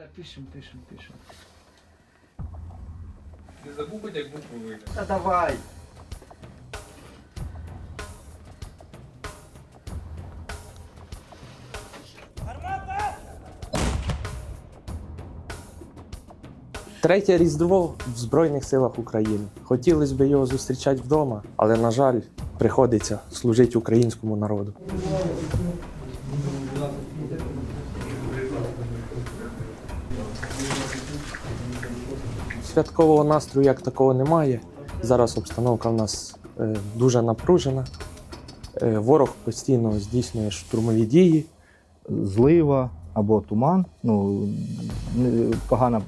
Да, пишем, пишем, пишем. Не загубить, як букву вийде. Та давай. Третє Різдво в Збройних силах України. Хотілося б його зустрічати вдома, але, на жаль, приходиться служити українському народу. Святкового настрою як такого немає. Зараз обстановка в нас е, дуже напружена. Е, ворог постійно здійснює штурмові дії. злива або туман, ну погана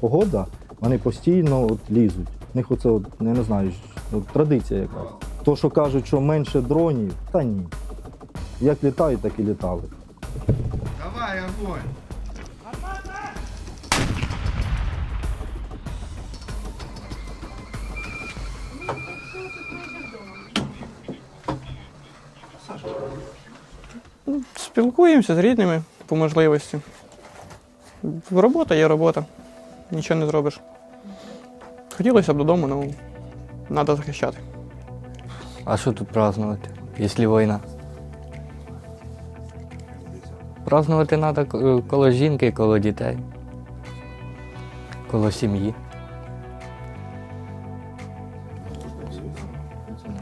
погода, вони постійно от лізуть. У них оце, от, я не знаю, от, традиція якась. То, що кажуть, що менше дронів, та ні. Як літають, так і літали. Давай, огонь! Спілкуємося з рідними по можливості. Робота є робота. Нічого не зробиш. Хотілося б додому, але треба захищати. А що тут празднувати, якщо війна? Празднувати треба коло жінки, коло дітей, коло сім'ї.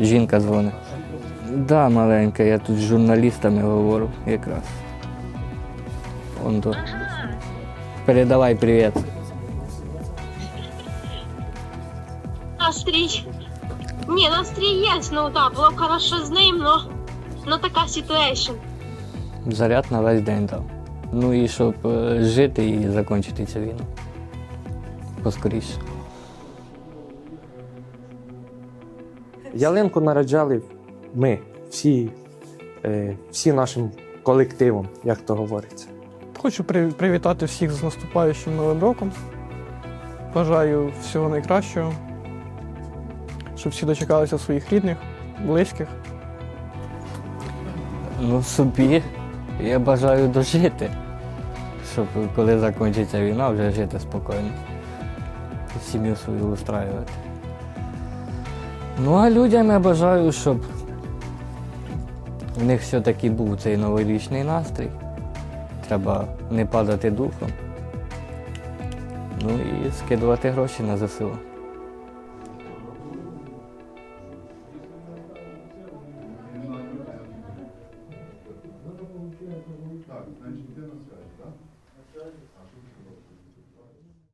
Жінка дзвонить. Да, маленька, я тут з журналістами говорю якраз. Он тут. Передавай привіт. Настрій. Ні, настрій є, ну так, було б хорошо з ним, но, но така ситуація. Заряд на весь день дав. Ну і щоб е, жити і закінчити цю війну. Поскоріше. Ялинку нараджали ми, всі, е, всі нашим колективом, як то говориться. Хочу привітати всіх з наступаючим Новим роком. Бажаю всього найкращого, щоб всі дочекалися своїх рідних, близьких. Ну, собі я бажаю дожити, щоб коли закінчиться війна, вже жити спокійно. Сім'ю свою устраювати. Ну, а людям я бажаю, щоб в них все-таки був цей новорічний настрій. Треба не падати духом. Ну і скидувати гроші на ЗСУ. Так, значить, де на святі, так?